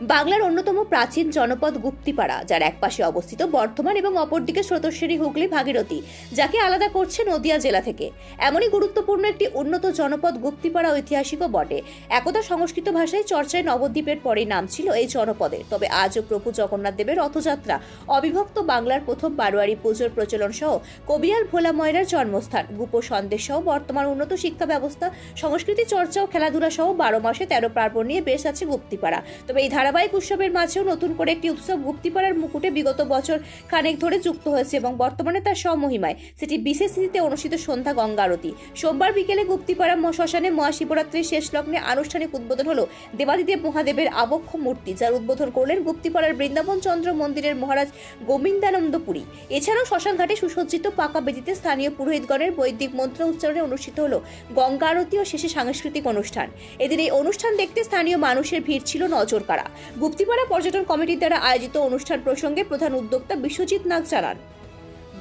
বাংলার অন্যতম প্রাচীন জনপদ গুপ্তিপাড়া, যার একপাশে অবস্থিত বর্ধমান এবং অপরদিকে স্রোতস্বেরী হুগলি ভাগীরথী, যাকে আলাদা করছে নদিয়া জেলা থেকে। এমনই গুরুত্বপূর্ণ একটি উন্নত জনপদ গুপ্তিপাড়া ঐতিহাসিকও বটে। একদা সংস্কৃত ভাষায় চর্চায় নবদ্বীপের পরে নাম ছিল এই জনপদের। তবে আজও প্রভু জগন্নাথ দেবের রথযাত্রা, অবিভক্ত বাংলার প্রথম বারোয়ারি পুজোর প্রচলন সহ কবিয়াল ভোলা ময়রার জন্মস্থান, গুপ সন্দেশ সহ বর্তমান উন্নত শিক্ষা ব্যবস্থা, সংস্কৃতি চর্চা ও খেলাধুলা সহ বারো মাসে তেরো পার্বণ নিয়ে বেশ আছে গুপ্তিপাড়া। তবে এই ধারাবাহিক উৎসবের মাঝেও নতুন করে একটি উৎসব গুপ্তিপাড়ার মুকুটে বিগত বছর খানেক ধরে যুক্ত হয়েছে এবং বর্তমানে তার স্বমহিমায়। সেটি বিশেষ তিথিতে অনুষ্ঠিত সন্ধ্যা গঙ্গা আরতি। সোমবার বিকেলে গুপ্তিপাড়া শ্মশানে মহাশিবরাত্রির শেষ লগ্নে আনুষ্ঠানিক উদ্বোধন হল দেবাদিদেব মহাদেবের আবক্ষ মূর্তি, যার উদ্বোধন করলেন গুপ্তিপাড়ার বৃন্দাবন চন্দ্র মন্দিরের মহারাজ গোবিন্দানন্দ পুরী। এছাড়াও শ্মশানঘাটে সুসজ্জিত পাকা বেদিতে স্থানীয় পুরোহিতগণের বৈদিক মন্ত্র উচ্চারণে অনুষ্ঠিত হল গঙ্গা আরতি ও শেষে সাংস্কৃতিক অনুষ্ঠান। এদিন এই অনুষ্ঠান দেখতে স্থানীয় মানুষের ভিড় ছিল নজর কাড়া গুপ্তিপাড়া পর্যটন কমিটির দ্বারা আয়োজিত অনুষ্ঠান প্রসঙ্গে প্রধান উদ্যোক্তা বিশ্বজিৎ নাগ জানান।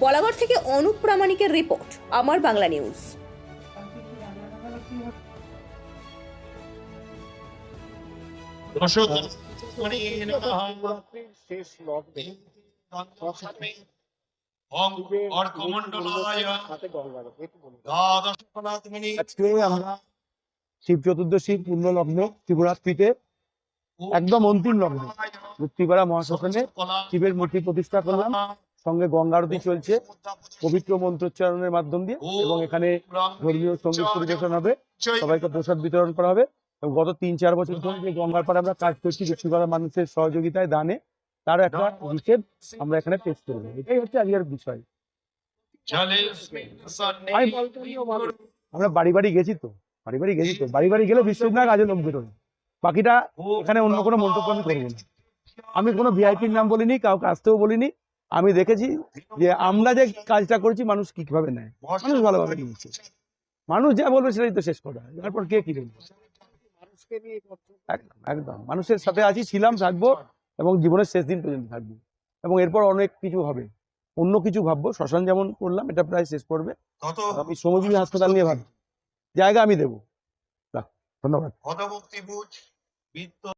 বলাগড় থেকে অনুপ প্রামাণিকের রিপোর্ট আমার বাংলা নিউজ। দর্শক মানে শেষ লগ্নে আজকে আমরা শিব চতুর্দশী পূর্ণ লগ্ন শিবরাত্রিতে একদম অন্তিম লগ্ন। মুক্তিপাড়া মহাশ্মশানে শিবের মূর্তি প্রতিষ্ঠা করলাম। সঙ্গে গঙ্গা আরতি চলছে। পবিত্র মন্ত্রোচ্চারণের মাধ্যম দিয়ে এবং এখানে ধর্মীয় সংগীত পরিবেশন হবে। সবাইকে প্রসাদ বিতরণ করা হবে। এবং গত তিন চার বছর ধরে যে গঙ্গার পাড়ে আমরা কাজ করছি মুক্তিপাড়া মানুষের সহযোগিতায় দানে তার একটা হিসেব আমরা এখানে পেশ করব। এটাই হচ্ছে আজকের বিষয়। আমরা বাড়ি বাড়ি গেছি তো। বাড়ি বাড়ি গেছি তো। বাড়ি বাড়ি গেলে বিশ্বজিৎ কাজে লোক বেরোয় বাকিটা এখানে অন্য কোনো মন্তব্য আমি করব না আমি কোনো ভিআইপির নাম বলিনি কাউকে আসতেও বলিনি। আমি দেখেছি যে আমরা যে কাজটা করছি মানুষ কি কীভাবে নেয়? মানুষ ভালোভাবে নিচ্ছে মানুষ যা বলবে সেটাই তো শেষ কথা। তারপর কে কি বলবে। একদম একদম। মানুষের সাথে আছি ছিলাম থাকব এবং জীবনের শেষ দিন পর্যন্ত থাকব। এবং এরপর অনেক কিছু হবে। অন্য কিছু ভাববো। শ্মশান যেমন করলাম এটা প্রায় শেষ করবে আমি শ্রমজীবী হাসপাতাল নিয়ে ভাবছি। জায়গা আমি দেবো। ধন্যবাদ।